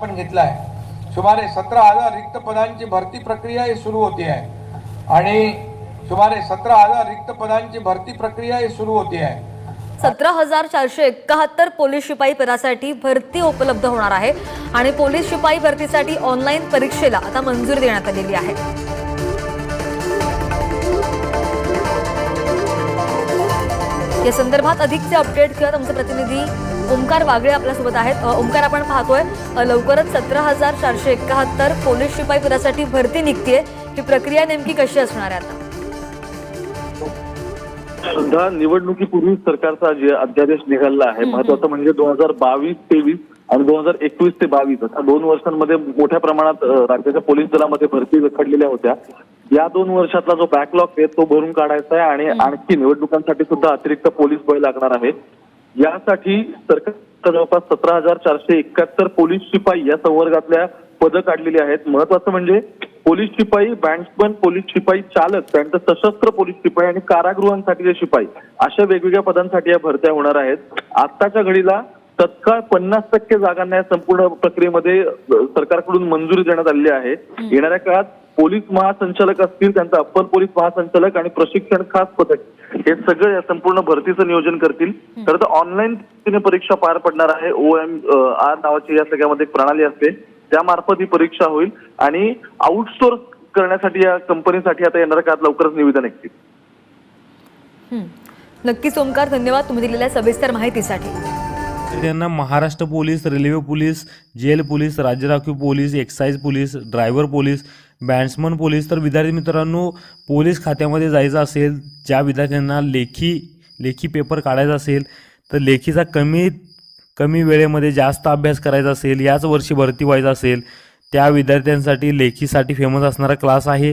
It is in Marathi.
पण घेतला आहे सुमारे सतरा हजार रिक्त पदांची भरती प्रक्रिया ही सुरू होती आहे. आणि सुमारे सतरा हजार रिक्त पदांची भरती प्रक्रिया ही सुरू होती आहे. सतरा हजार चारशे एकाहत्तर पोलीस शिपाई पदासाठी भरती उपलब्ध होणार आहे आणि पोलीस शिपाई भरतीसाठी ऑनलाईन परीक्षेला आता मंजुरी देण्यात आलेली आहे. या संदर्भात अधिकचे अपडेट घेऊयात आमचे प्रतिनिधी ओमकार वागळे आपल्यासोबत आहेत. अ, ओमकार आपण पाहतोय लवकरच सतरा हजार चारशे एकाहत्तर पोलीस शिपाई पदासाठी भरती निघतीये. ही प्रक्रिया नेमकी कशी असणार आहे आता? सुद्धा निवडणुकीपूर्वी सरकारचा जे अध्यादेश निघाला आहे महत्वाचं म्हणजे दोन हजार बावीस तेवीस आणि दोन हजार एकवीस ते बावीस अशा दोन वर्षांमध्ये मोठ्या प्रमाणात राज्याच्या पोलीस दलामध्ये भरती रखडलेल्या होत्या. या दोन वर्षातला जो बॅकलॉग आहे तो भरून काढायचा आहे आणि आणखी निवडणुकांसाठी सुद्धा अतिरिक्त पोलीस बळ लागणार आहे यासाठी सरकार जवळपास सतरा हजार चारशे एकाहत्तर पोलीस शिपाई या संवर्गातल्या पदं काढलेली आहेत. महत्वाचं म्हणजे पोलीस शिपाई बँड्समन पोलीस शिपाई चालक त्यानंतर सशस्त्र पोलीस शिपाई आणि कारागृहांसाठीचे शिपाई अशा वेगवेगळ्या पदांसाठी या भरत्या होणार आहेत. आत्ताच्या घडीला तत्काळ पन्नास टक्के जागांना या संपूर्ण प्रक्रियेमध्ये सरकारकडून मंजुरी देण्यात आलेली आहे. येणाऱ्या काळात पोलीस महासंचालक असतील त्यांचा अप्पर पोलीस महासंचालक आणि प्रशिक्षण खास पथक हे सगळं या संपूर्ण भरतीचं नियोजन करतील. तर ऑनलाईन पद्धतीने परीक्षा पार पडणार आहे. ओ एम आर नावाची या सगळ्यामध्ये एक प्रणाली असते. त्यामार्फत ही परीक्षा होईल आणि आउटसोर्स करण्यासाठी या कंपनीसाठी आता येणाऱ्या काळात लवकरच निवेदन हं. नक्कीच ओमकार धन्यवाद तुम्ही दिलेल्या सविस्तर माहितीसाठी. त्यांना Maharashtra police railway police jail police राज्य राखीव police excise police driver police batsman police. तर विद्यार्थी मित्रांनो पोलीस खात्यामध्ये जायचं असेल ज्या विद्यार्थ्यांना लेखी लेखी पेपर काढायचा असेल तर लेखीचा कमीत कमी वेळेमध्ये जास्त अभ्यास करायचा असेल याच वर्षी भरती व्हायचं असेल त्या विद्यार्थ्यांसाठी लेखीसाठी फेमस असणारा क्लास आहे.